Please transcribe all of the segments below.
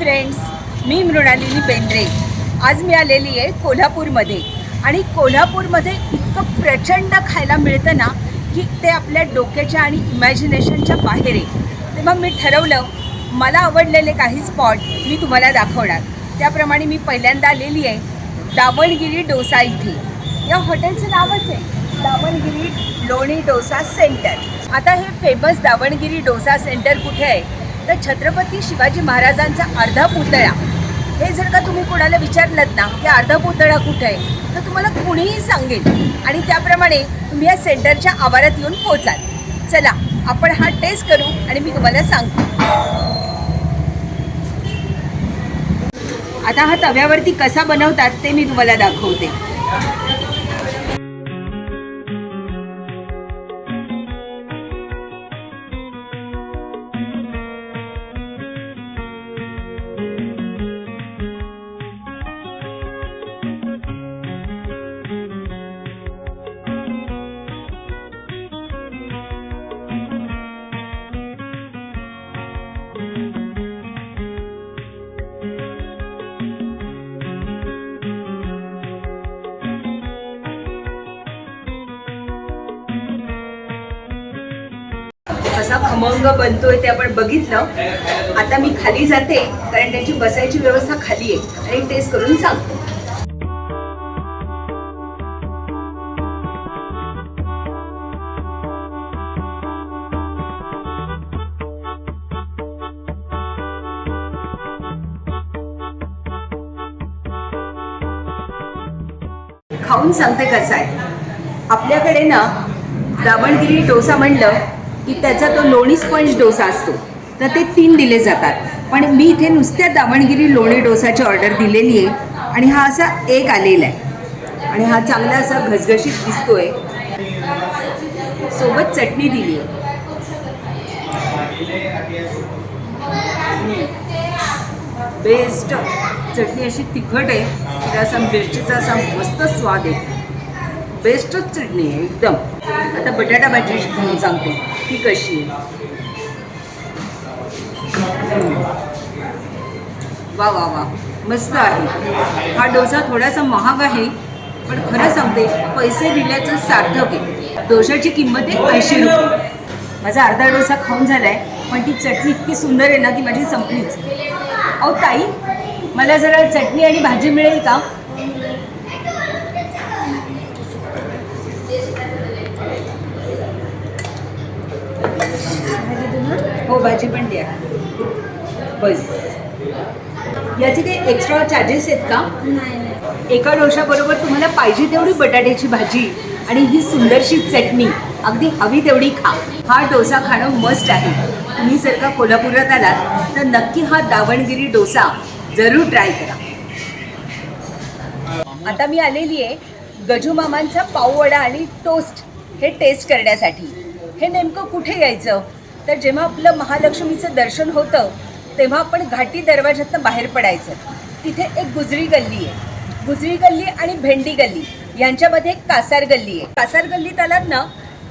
Friends मी मृणालिनी बेंद्रे आज मी आलेली आहे कोल्हापूरमध्ये. आणि कोल्हापूरमध्ये इतकं प्रचंड खायला मिळतं ना की ते आपल्या डोक्याच्या आणि इमॅजिनेशनच्या बाहेर आहे. तेव्हा मी ठरवलं मला आवडलेले काही स्पॉट मी तुम्हाला दाखवणार. त्याप्रमाणे मी पहिल्यांदा आलेली आहे दावणगिरी डोसा इथे. या हॉटेलचं नावच आहे दावणगिरी लोणी डोसा सेंटर आता हे फेमस दावणगिरी डोसा सेंटर कुठे आहे? तर छत्रपती शिवाजी महाराजांचा अर्धा पुतळा. हे जर का तुम्ही कोणाला विचारलं ना की अर्धा पुतळा कुठे आहे तर तुम्हाला कुणीही सांगेल. आणि त्याप्रमाणे तुम्ही या सेंटरच्या आवारात येऊन पोचाल चला आपण हा टेस्ट करू आणि मी तुम्हाला सांगते. आता हा तव्यावरती कसा बनवतात ते मी तुम्हाला दाखवते. खमंग बनतोय ते आपण बघितलं. आता मी खाली जाते कारण त्याची बसायची व्यवस्था खाली आहे. आणि टेस्ट करून सांगतो. खाऊन सांगते कसं आहे. आपल्याकडे ना दावणगिरी डोसा म्हणलं की त्याचा तो लोणी स्पंज डोसा असतो. तर ते तीन दिले जातात. पण मी इथे नुसत्या दावणगिरी लोणी डोसाची ऑर्डर दिलेली आहे आणि हा असा एक आलेला आहे. आणि हा चांगला असा घसघशीत दिसतोय. सोबत चटणी दिली आहे. बेस्ट. चटणी अशी तिखट आहे. की असा मिरचीचा असा मस्त स्वाद आहे. बेस्टच चटणी आहे एकदम. आता बटाटा भाजी घेऊन सांगते. ती कशी आहे? वा वा वा. मस्त आहे. हा डोसा थोडासा महाग आहे पण खरं सांगते पैसे दिल्याचं सार्थक आहे. डोशाची किंमत आहे ऐंशी रुपये. माझा अर्धा डोसा खाऊन झालाय पण ती चटणी इतकी सुंदर आहे ना की माझी संपलीच. अहो ताई मला जरा चटणी आणि भाजी मिळेल का? हो भाजी पण द्या. बस. याचे काही एक्स्ट्रा चार्जेस आहेत का? एका डोशाबरोबर तुम्हाला पाहिजे तेवढी बटाट्याची भाजी आणि ही सुंदरशी चटणी. अगदी हवी तेवढी खा. हा डोसा खाणं मस्ट आहे. तुम्ही जर का कोल्हापुरात आलात तर नक्की हा दावणगिरी डोसा जरूर ट्राय करा. आता मी आलेली आहे गजू मामांचा पाववडा आणि टोस्ट हे टेस्ट करण्यासाठी. हे नेमकं कुठे यायचं? तर जेव्हा आपलं महालक्ष्मीचं दर्शन होतं तेव्हा आपण घाटी दरवाज्यातनं बाहेर पडायचं. तिथे एक गुजरी गल्ली आहे. गुजरी गल्ली आणि भेंडी गल्ली यांच्यामध्ये एक कासार गल्ली आहे. कासार गल्लीत आलात ना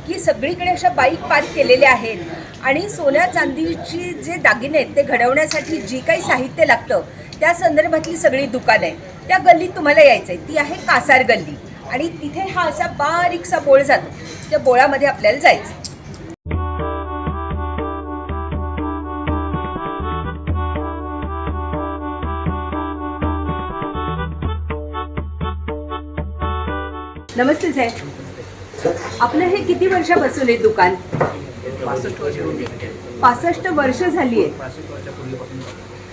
की सगळीकडे अशा बाईक पार्क केलेल्या आहेत आणि सोन्या चांदीची जे दागिने आहेत ते घडवण्यासाठी जी काही साहित्य लागतं त्या संदर्भातली सगळी दुकानं आहेत. त्या गल्लीत तुम्हाला यायचं आहे ती आहे कासार गल्ली. आणि तिथे हा असा बारीकसा बोळ जातो. त्या बोळामध्ये आपल्याला जायचं नमस्ते साहेब आपलं हे किती वर्षापासून आहे दुकान? पासष्ट वर्ष होती पासष्ट वर्ष झाली आहे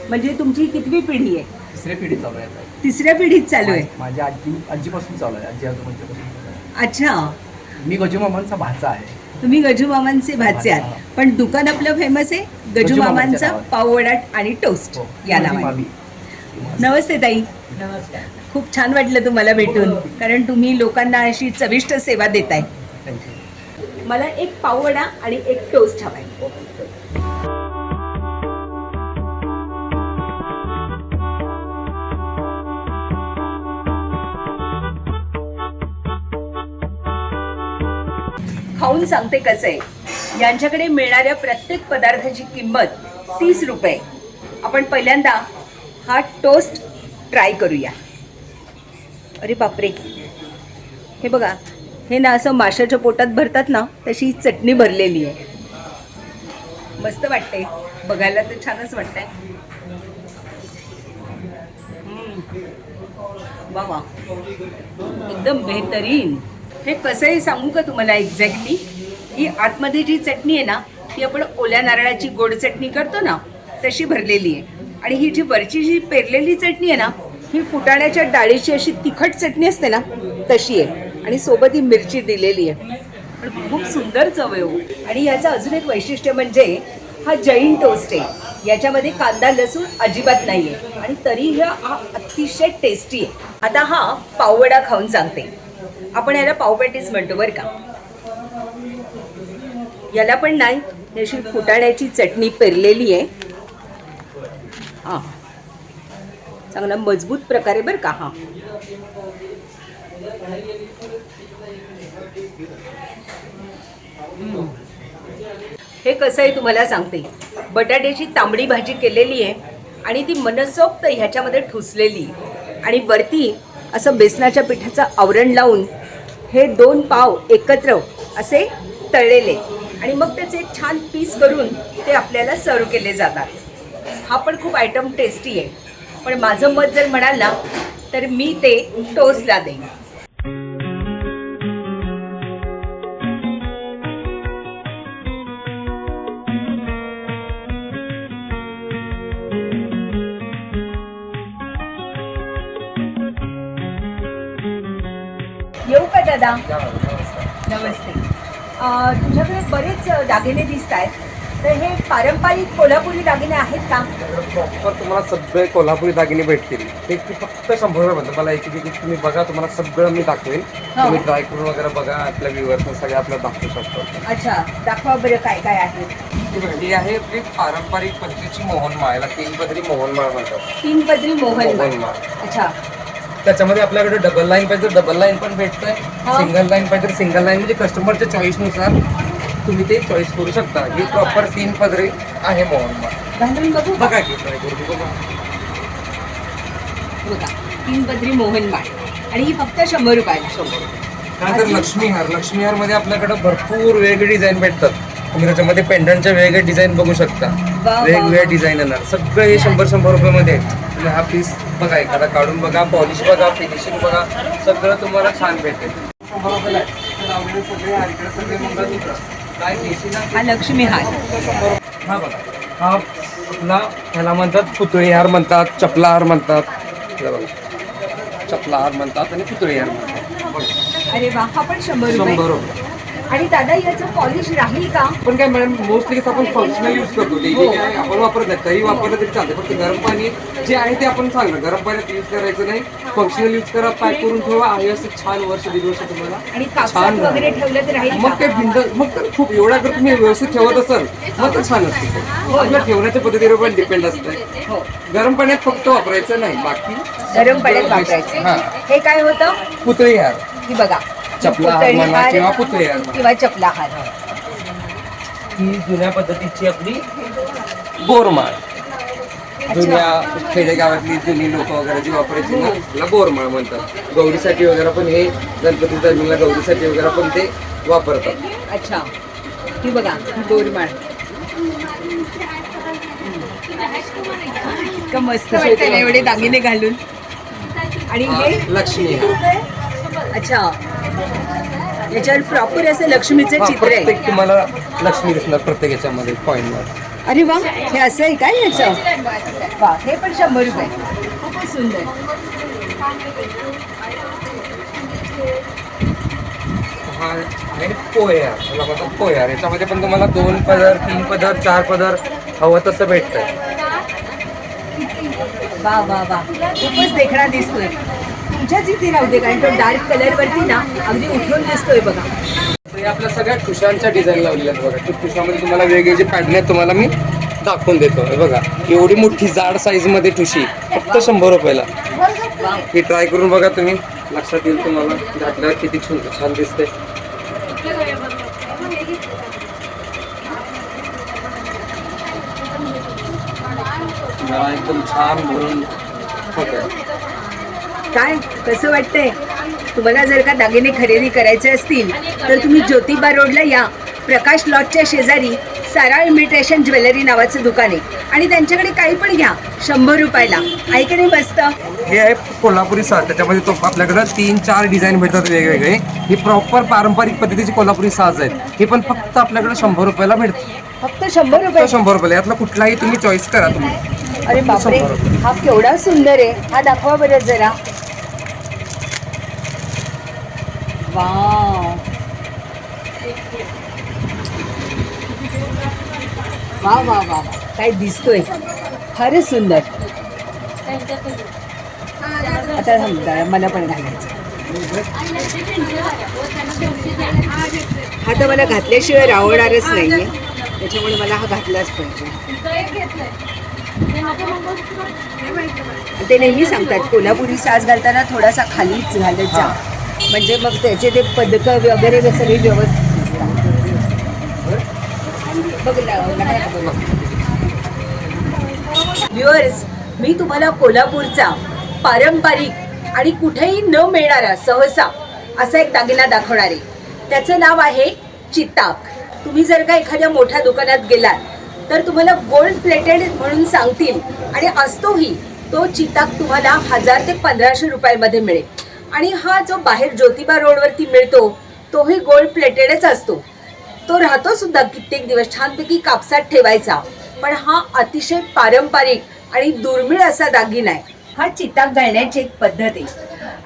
म्हणजे तुमची कितवी पिढी आहे? तिसऱ्या पिढी चालू आहे. आता. तिसऱ्या पिढीत चालू आहे. माझ्या आजी आजीपासून चालू आहे. आजी चालू आहे. अच्छा. मी गजू मामांचा भाचा आहे. तुम्ही गजू मामांचे भाचे आहात. पण दुकान आपलं फेमस आहे? गजू गजू मामांच्या मामांचा नावाने. पाववडा आणि टोस्ट हो. या माझी नावाने मामी. नमस्ते ताई. नमस्कार. खूप छान वाटलं तुम्हाला भेटून. कारण तुम्ही लोकांना अशी चविष्ट सेवा देताय. मला एक पाववडा आणि एक टोस्ट हवाय. खाऊन सांगते कसं आहे. यांच्याकडे मिळणाऱ्या प्रत्येक पदार्थाची किंमत तीस रुपये. आपण पहिल्यांदा हा टोस्ट ट्राय करूया. अरे बापरे. हे बघा हे ना असं माशाच्या पोटात भरतात ना तशी चटणी भरलेली आहे. मस्त वाटते बघायला तर छानच वाटतंय. हम्म. वा वा. एकदम बेहतरीन. हे कसं आहे सांगू का तुम्हाला एक्झॅक्टली ही आतमध्ये जी चटणी आहे ना ती आपण ओल्या नारळाची गोड चटणी करतो ना तशी भरलेली आहे. आणि ही जी वरची जी पेरलेली चटणी आहे ना ही फुटाण्याच्या डाळीची अशी तिखट चटणी असते ना तशी आहे. आणि सोबत ही मिरची दिलेली आहे. पण खूप सुंदर चव आहे हो. आणि याचं अजून एक वैशिष्ट्य म्हणजे हा जैन टोस्ट आहे. याच्यामध्ये कांदा लसूण अजिबात नाही आहे आणि तरी हा अतिशय टेस्टी आहे. आता हा पाववडा खाऊन सांगते. आपण याला पावपॅटीस म्हणतो बरं का. याला पण नाही अशी फुटाण्याची चटणी पेरलेली आहे. हां. चांगला मजबूत प्रकारे बरं का हा. हे कसं आहे तुम्हाला सांगते. बटाट्याची तांबडी भाजी केलेली आहे आणि ती मनसोक्त ह्याच्यामध्ये ठुसलेली. आणि वरती असं बेसनाच्या पिठाचं आवरण लावून हे दोन पाव एकत्र असे तळलेले. आणि मग त्याचे छान पीस करून ते आपल्याला सर्व केले जातात. हा पण खूप आयटम टेस्टी आहे. पण माझं मत जर म्हणाल ना तर मी ते टोस्टला देईन. येऊ का दादा? नमस्ते. तुझ्याकडे बरेच दागिने दिसत आहेत तर हे पारंपरिक कोल्हापुरी दागिने आहेत का? प्रॉपर तुम्हाला सगळे कोल्हापुरी दागिने भेटतील. ते की फक्त शंभर रुपये मला एक एक तुम्ही बघा तुम्हाला सगळं मी दाखवेन. हो. तुम्ही ट्राय करून वगैरे बघा आपल्या व्ह्युअर्सना सगळे आपल्याला दाखवू शकतो. अच्छा दाखवा बरं काय काय आहे. ही ही आहे आपली पारंपरिक पद्धतीची मोहनमाळ याला तीन पदरी मोहनमाळ म्हणतात. तीन पदरी मोहन मोहनमाळ अच्छा. त्याच्यामध्ये आपल्याकडे डबल लाईन पाहिजे डबल लाईन पण भेटतंय. हा. सिंगल लाईन पाहिजे सिंगल लाईन म्हणजे कस्टमरच्या चॉईसनुसार तुम्ही ते चॉईस करू शकता ही प्रॉपर तीन पदरी आहे मोहनमाळ घालून बघू का? बघा की ट्राय करू बघा बघा तीन पदरी मोहन आणि ही फक्त शंभर रुपयाला त्यानंतर अजून? लक्ष्मी हार लक्ष्मी हारमध्ये आपल्याकडे भरपूर वेगळे डिझाईन भेटतात तुम्ही त्याच्यामध्ये पेंडंटचे वेगळे डिझाईन बघू शकता वा, वा. वेगवेगळे डिझाईन येणार सगळं हे शंभर शंभर रुपये मध्ये आहे. तुम्ही हा पीस बघा एखादा काढून बघा पॉलिश बघा फिनिशिंग बघा सगळं तुम्हाला छान भेटेल शंभर रुपयाला आहे. तर लावलेले सगळे मंगळसूत्र हा लक्ष्मी हार. हा बघा. हा आपला ह्याला म्हणतात पुतळी हार म्हणतात चपला हार म्हणतात. हे बघा. चपला हार म्हणतात आणि पुतळी हार म्हणतात. अरे वा हा पण शंभर शंभर रुपये. आणि दादा याचं पॉलिश राहील का? पण काय मॅडम मोस्टली कसं आपण फंक्शनल यूज करतो. ते हो. जे काय आपण वापरत नाही. तरी वापरलं तरी चालते फक्त गरम पाणी जे आहे ते आपण चांगलं. गरम पाण्यात यूज करायचं नाही. फंक्शनल यूज करा पॅक करून ठेवा. आहे असं छान वर्ष दीड वर्ष तुम्हाला आणि कापसात छान वगैरे ठेवलं तर राहील मग ते का? भिंड मग तर खूप एवढा जर तुम्ही व्यवस्थित ठेवत असाल मग तर छान असते. ते. आपल्या ठेवण्याच्या पद्धतीवर पण डिपेंड असतं. हो. गरम पाण्यात फक्त वापरायचं नाही. बाकी गरम पाण्यात वापरायचं. हा. हे काय होतं? पुतळी हार. ही बघा. चपला म्हणा किंवा पुतळी हार म्हणा. किंवा हार ही. जुन्या पद्धतीची आपली बोरमाळ. जुन्या खेडेगावातली जुनी लोक वगैरे जी वापरायची ना त्याला बोरमाळ म्हणतात. गौरीसाठी वगैरे पण हे गणपती टायमिंगला गौरीसाठी वगैरे पण ते वापरतात. अच्छा. ही बघा ही दोरमाळ इतकं मस्त वाटतं ना एवढे दागिने घालून. आणि हा, हे? लक्ष्मी. अच्छा. याच्यावर प्रॉपर असं लक्ष्मीचं हा, चित्र आहे. प्रत्येक तुम्हाला लक्ष्मी दिसणार प्रत्येक याच्यामध्ये पॉईंटवर अरे वा हे असं आहे काय याचं? वा हे पण शंभर रुपये. खूपच सुंदर. हा आहे पोयार त्याला म्हणतात पोयार याच्यामध्ये पण तुम्हाला दोन पदर तीन पदर चार पदर हवं तसं भेटतंय. वा वा वा. खूपच देखणा दिसतोय. तुमच्याच इथे राहू दे कारण तो डार्क कलर वरती ना अगदी उठून दिसतोय बघा. हे आपल्या सगळ्या कुशांच्या डिझाईन लावलेल्या आहेत बघा. त्या ठुशामध्ये तुम्हाला वेगवेगळे पॅटर्न तुम्हाला मी दाखवून देतो. हे बघा एवढी मोठी जाड साईजमध्ये ठुशी फक्त शंभर रुपयाला. ही ट्राय करून बघा तुम्ही. लक्षात येईल तुम्हाला. घातल्यावर किती छान छान दिसते एकदम छान भरून. होतं काय? कसं वाटतंय? तुम्हाला जर का दागिने खरेदी करायचे असतील तर तुम्ही ज्योतिबा रोडला या. प्रकाश लॉजच्या शेजारी सारा इमिटेशन ज्वेलरी नावाचं दुकान आहे. आणि त्यांच्याकडे काही पण घ्या शंभर रुपयाला. नाही मस्त? हे आहे कोल्हापुरी साज त्याच्यामध्ये तो आपल्याकडं तीन चार डिझाईन भेटतात वेगवेगळे. हे प्रॉपर पारंपरिक पद्धतीचे कोल्हापुरी साज आहेत. हे पण फक्त आपल्याकडे शंभर रुपयाला भेटतं. फक्त शंभर रुपये? शंभर रुपयाला यातला कुठलाही तुम्ही चॉईस करा तुम्ही. अरे बापरे हा केवढा सुंदर आहे. हा दाखवा बरं जरा. वाव वा वा वा काय दिसतोय? फारच सुंदर. आता थांब मला पण घालायचं. हा तर मला घातल्याशिवाय रावणारच नाहीये. त्याच्यामुळे मला हा घातलाच पाहिजे. ते नेहमी सांगतात कोल्हापुरी साज घालताना थोडासा खालीच घालत जा. म्हणजे मग त्याचे ते पदकं वगैरे सगळी व्यवस्थित व्ह्युअर्स मी तुम्हाला कोल्हापूरचा पारंपरिक आणि कुठेही न मिळणारा सहसा असा एक दागिना दाखवणार आहे. त्याचं नाव आहे चिताक. तुम्ही जर का एखाद्या मोठ्या दुकानात गेलात तर तुम्हाला गोल्ड प्लेटेड म्हणून सांगतील आणि असतोही तो चिताक तुम्हाला हजार ते पंधराशे रुपयामध्ये मिळेल. आणि हा जो बाहेर ज्योतिबा रोडवरती मिळतो तोही गोल्ड प्लेटेडच असतो. तो राहतो सुद्धा कित्येक दिवस छानपैकी कापसात ठेवायचा. पण हा अतिशय पारंपरिक आणि दुर्मिळ असा दागिना आहे. हा चिताक घालण्याची एक पद्धत आहे.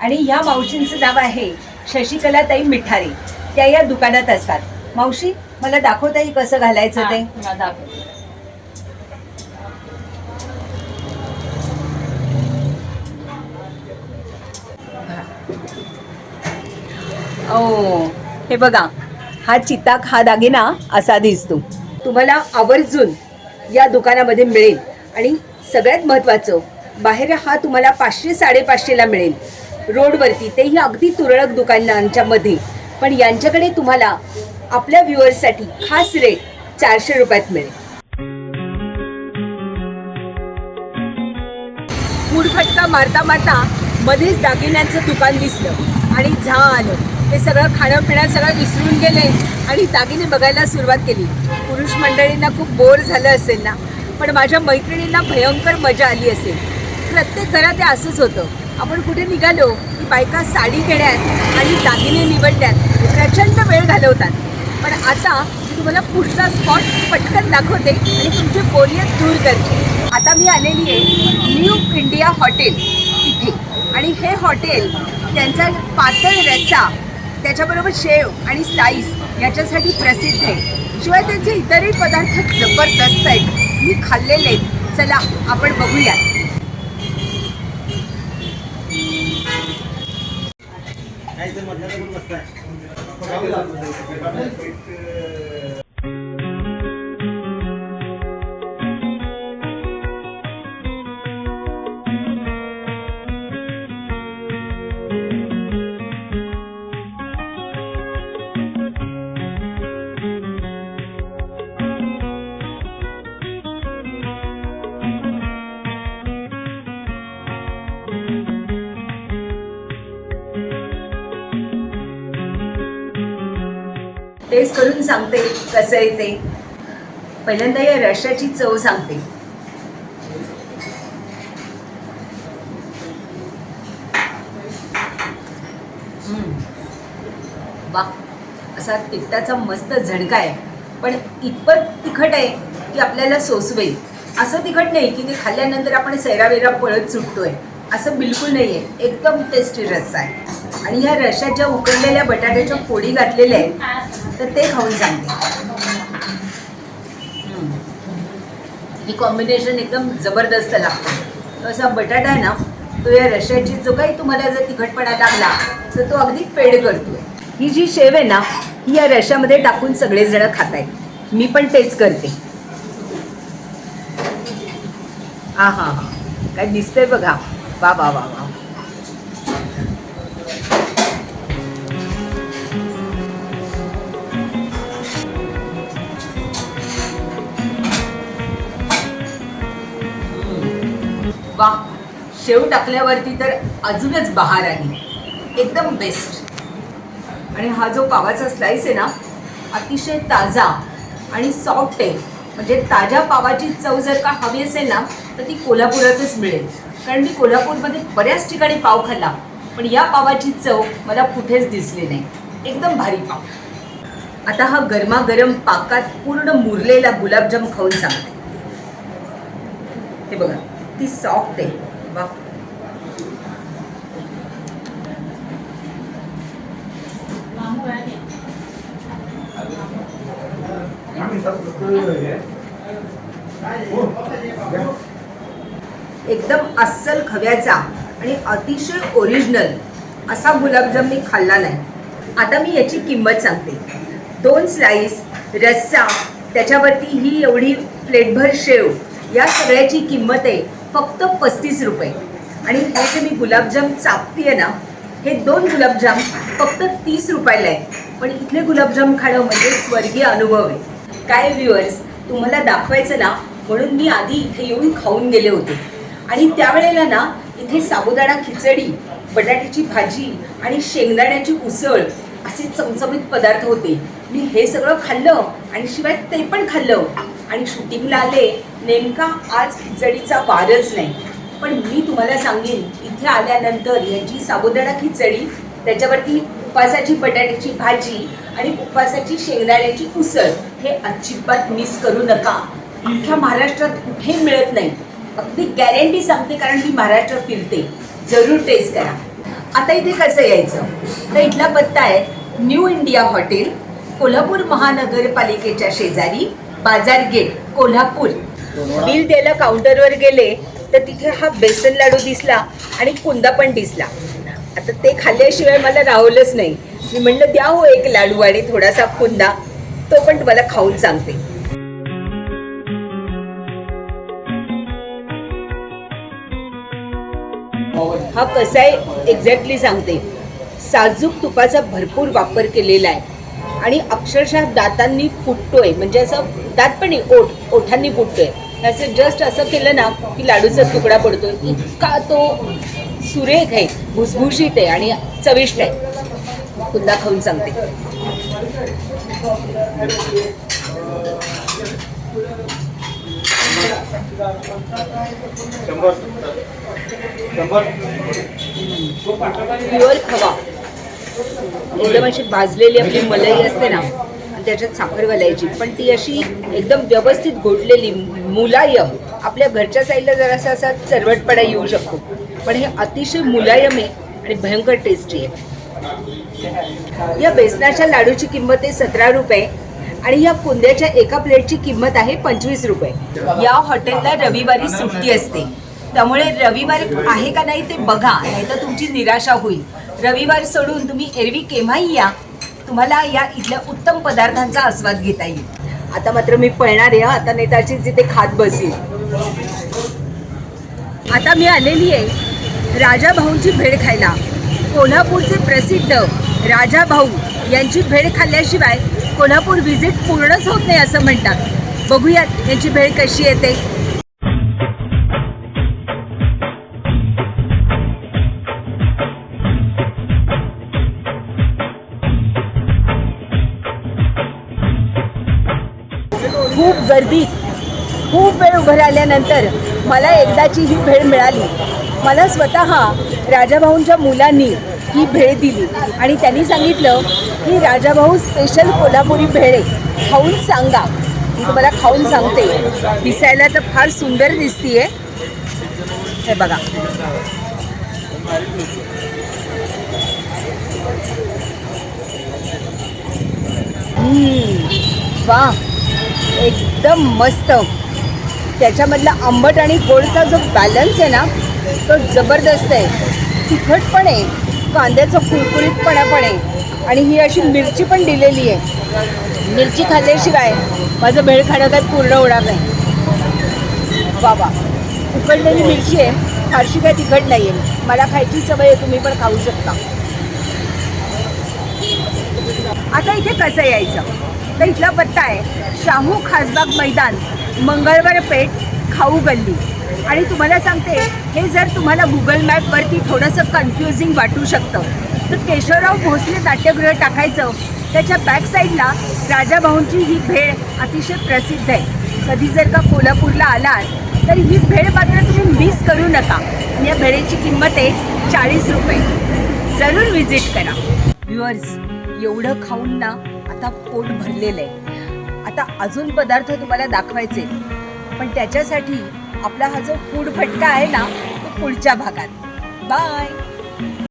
आणि ह्या मावशींचं नाव आहे शशिकलाताई मिठारे. त्या या दुकानात असतात. मावशी मला दाखवता येईल कसं घालायचं ते? ओ हे बघा हा चिताक हा दागिना असा दिसतो. तुम्हाला आवर्जून या दुकानामध्ये मिळेल. आणि सगळ्यात महत्त्वाचं बाहेर हा तुम्हाला पाचशे साडेपाचशेला मिळेल. रोडवरती तेही अगदी तुरळक दुकानांच्यामध्ये पण यांच्याकडे तुम्हाला आपल्या व्ह्युअर्ससाठी खास रेट चारशे रुपयात मिळेल. फटका मारता मारता मध्येच दागिन्यांचं दुकान दिसलं. आणि झालं. हे सगळं खाणं पिणं सगळं विसरून गेले आणि दागिने बघायला सुरुवात केली. पुरुष मंडळींना खूप बोर झालं असेल ना पण माझ्या मैत्रिणींना भयंकर मजा आली असेल. प्रत्येक घरात ते असंच होतं. आपण कुठे निघालो की बायका साडी घेण्यात आणि दागिने निवडण्यात प्रचंड वेळ घालवतात. पण आता मी तुम्हाला पुढचा स्पॉट पटकन दाखवते आणि तुमची बोलियत दूर करते. आता मी आलेली आहे न्यू इंडिया हॉटेल इथे. आणि हे हॉटेल त्यांचा पातळ रेचा त्याच्याबरोबर शेव आणि स्लाईस याच्यासाठी प्रसिद्ध आहे. शिवाय त्यांचे इतरही पदार्थ जबरदस्त आहेत. मी खाल्लेले आहेत. चला आपण बघूयात टेस्ट सांगते कसं आहे ते. पहिल्यांदा या रश्याची चव सांगते. वा असा तिखटाचा मस्त झणका आहे. पण इतपत तिखट आहे की आपल्याला सोसवेल असं तिखट नाही की ते खाल्ल्यानंतर आपण सैरावेरा पळत सुटतोय. असं बिलकुल नाही आहे एकदम टेस्टी रस्सा आहे. आणि ह्या रशाच्या ज्या उकडलेल्या बटाट्याच्या फोडी घातलेल्या आहेत. तर ते खाऊन सांगते. ही कॉम्बिनेशन एकदम जबरदस्त लागतं. असा बटाटा आहे ना तो या रश्याची जो काही तुम्हाला जर तिखटपणा लागला तर तो अगदी पेड करतोय. ही जी शेव आहे ना ही या रश्यामध्ये टाकून सगळेजण खात आहेत मी पण तेच करते. हा हा हा काय दिसतंय बघा. वा वा वा वा. वा. शेव टाकल्यावरती तर अजूनच बहार आली एकदम बेस्ट आणि हा जो पावाचा स्लाइस आहे ना अतिशय ताजा आणि सॉफ्ट आहे. म्हणजे ताज्या पावाची चव जर का हवी असेल ना तर ती कोल्हापुरातच मिळेल. कारण मी कोल्हापूरमध्ये बऱ्याच ठिकाणी पाव खाल्ला पण या पावाची चव मला कुठेच दिसली नाही. एकदम भारी पाव. आता हा गरमागरम पाकात पूर्ण मुरलेला गुलाबजाम खाऊन सांगते. हे बघा. ती सॉफ्ट आहे. वा एकदम अस्सल खव्याचा आणि अतिशय ओरिजिनल असा गुलाबजाम मी खाल्ला नाही. आता मी याची किंमत सांगते. दोन स्लाईस रस्सा त्याच्यावरती ही एवढी प्लेटभर शेव या सगळ्याची किंमत आहे. फक्त पस्तीस रुपये. आणि हे जे मी गुलाबजाम चापतीये ना हे दोन गुलाबजाम फक्त तीस रुपयाला आहे पण इथले गुलाबजाम खाणं म्हणजे स्वर्गीय अनुभव आहे. काय व्ह्युअर्स तुम्हाला दाखवायचं ना म्हणून मी आधी इथे येऊन खाऊन गेले होते. आणि त्यावेळेला ना इथे साबुदाणा खिचडी बटाट्याची भाजी आणि शेंगदाण्याची उसळ असे चमचमीत पदार्थ होते. मी हे सगळं खाल्लं आणि शिवाय ते पण खाल्लं. आणि शूटिंगला आले नेमका आज खिचडीचा वारच नाही. पण मी तुम्हाला सांगेन इथे आल्यानंतर याची साबुदाणा खिचडी त्याच्यावरती उपवासाची बटाट्याची भाजी आणि उपवासाची शेंगदाण्याची उसळ हे अजिबात मिस करू नका. अख्ख्या महाराष्ट्रात कुठे मिळत नाही. अगदी गॅरंटी सांगते कारण मी महाराष्ट्रात फिरते. जरूर टेस्ट करा. आता इथे कसं यायचं? तर इथला पत्ता आहे न्यू इंडिया हॉटेल कोल्हापूर महानगरपालिकेच्या शेजारी बाजार गेट कोल्हापूर. बिल द्यायला काउंटरवर गेले तर तिथे हा बेसन लाडू दिसला आणि कुंदा पण दिसला. आता ते खाल्ल्याशिवाय मला राहवलंच नाही. मी म्हणलं द्या हो एक लाडू आणि थोडासा कुंदा तो पण तुम्हाला खाऊन सांगते. हा कसा आहे एक्झॅक्टली सांगते. साजूक तुपाचा भरपूर वापर केलेला आहे. आणि अक्षरशः दातांनी फुटतोय. म्हणजे असं दात पण ओठ ओठांनी फुटतोय. असं जस्ट असं केलं ना की लाडूचा तुकडा पडतोय. इतका तो सुरेख आहे भुसभुशीत आहे आणि चविष्ट आहे. पुन्हा खाऊन सांगते. प्युअर खवा. एकदम अशी भाजलेली आपली मलाई असते ना त्याच्यात साखर घालायची. पण ती अशी एकदम व्यवस्थित घोटलेली मुलायम आपल्या घरच्या साईडला जरासा असा चरवटपणा येऊ शकतो. पण हे अतिशय मुलायम आहे आणि भयंकर टेस्टी आहे. या बेसनाच्या लाडूची किंमत आहे सतरा रुपये आणि या कुंद्याच्या एका प्लेटची किंमत आहे पंचवीस रुपये. या हॉटेलला रविवारी सुट्टी असते. त्यामुळे रविवारी आहे का नाही ते बघा नाही तर तुमची निराशा होईल. रविवार सोडून तुम्ही एरवी केव्हाही या तुम्हाला या इथल्या उत्तम पदार्थांचा आस्वाद घेता येईल. आता मात्र मी पळणार आहे आता नेताची जिथे खात बसेल आता मी आलेली आहे राजा भाऊंची भेळ खायला. कोल्हापूरचे प्रसिद्ध राजा भाऊ यांची भेळ खाल्ल्याशिवाय कोल्हापूर व्हिजिट पूर्णच होत नाही असं म्हणतात. बघूयात यांची भेळ कशी येते. गर्दीत खूप वेळ उभं राहिल्यानंतर मला एकदाची ही भेळ मिळाली. मला स्वतः राजाभाऊंच्या मुलांनी ही भेळ दिली आणि त्यांनी सांगितलं की राजाभाऊ स्पेशल कोल्हापुरी भेळ आहे. खाऊन सांगा. मी तुम्हाला खाऊन सांगते. दिसायला तर फार सुंदर दिसतीये. हे बघा. हम्म, वा एकदम मस्त. त्याच्यामधला आंबट आणि गोडचा जो बॅलन्स आहे ना तो जबरदस्त आहे. तिखट पण आहे कांद्याचं कुरकुरीतपणा पण आहे. आणि ही अशी मिरची पण दिलेली आहे. मिरची खाल्ल्याशिवाय माझं भेळ खाणं काय पूर्ण होणार नाही. वा वा. उकडलेली मिरची आहे. फारशी काय तिखट नाही आहे मला खायची सवय आहे तुम्ही पण खाऊ शकता. आता इथे कसं यायचं? तर इथला पत्ता आहे. शाहू खासबाग मैदान मंगळवार पेठ खाऊ गल्ली. आणि तुम्हाला सांगते हे जर तुम्हाला गुगल मॅपवरती थोडंसं कन्फ्युजिंग वाटू शकतं. तर केशवराव भोसले नाट्यगृह टाकायचं. त्याच्या बॅक साईडला राजाभाऊंची ही भेळ अतिशय प्रसिद्ध आहे. कधी जर का कोल्हापूरला आलात तर ही भेळ मात्र तुम्ही मिस करू नका. या भेळेची किंमत आहे चाळीस रुपये. जरूर विजिट करा. व्ह्युअर्स एवढं खाऊन ना आता पोट भरलेलं आहे. आता अजून पदार्थ तुम्हाला दाखवायचे. पण त्याच्यासाठी आपला हा जो फूड फटका आहे ना तो पुढच्या भागात. बाय!